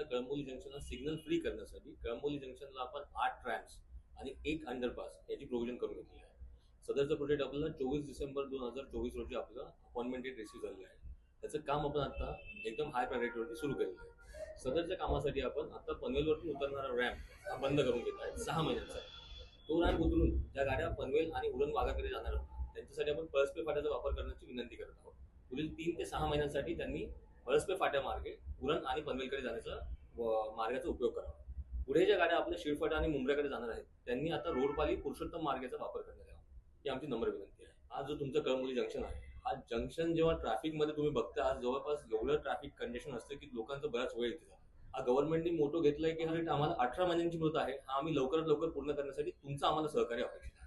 आता कळंबोली जंक्शनला signal free करण्यासाठी कळंबोली जंक्शनला आपण आठ ट्रॅम्स आणि एक अंडरपास याची प्रोव्हिजन करून घेतली आहे. सदरचा प्रोजेक्ट आपल्याला चोवीस डिसेंबर दोन हजार चोवीस रोजी आपलं अपॉइंटमेंट डेट रिसीव्ह झालेलं आहे. त्याचं काम आपण आता एकदम हाय प्रायोरिटीवरती सुरू केलेलं आहे. सदरच्या कामासाठी आपण आता पनवेलवरती उतरणारा रॅम्प हा बंद करून घेत आहे. सहा महिन्यांचा तो रॅम्प उतरून ज्या गाड्या पनवेल आणि उरण वाघाकडे जाणार होत्या त्यांच्यासाठी आपण पळसपे फाट्याचा वापर करण्याची विनंती करत आहोत. पुढील तीन ते सहा महिन्यांसाठी त्यांनी पळसपे फाट्या मार्गे उरण आणि पनवेलकडे जाण्याचा मार्गाचा उपयोग करावा. पुढे ज्या गाड्या आपल्या शिरफाटा आणि मुंबईकडे जाणार आहेत त्यांनी आता रोडपाली पुरुषोत्तम मार्गाचा वापर करण्यात यावा. ही आमची नम्र विनंती आहे. आज जो तुमचं कळमुली जंक्शन आहे हा जंक्शन जेव्हा ट्रॅफिकमध्ये तुम्ही बघता आज जवळपास एवढं ट्रॅफिक कंडिशन असतं की लोकांचं बराच वेळ येते. हा गव्हर्नमेंटने मोठं घेतलंय की हा आम्हाला अठरा महिन्यांची मृत आहे हा आम्ही लवकरात लवकर पूर्ण करण्यासाठी तुमचं आम्हाला सहकार्य अपेक्षित आहे.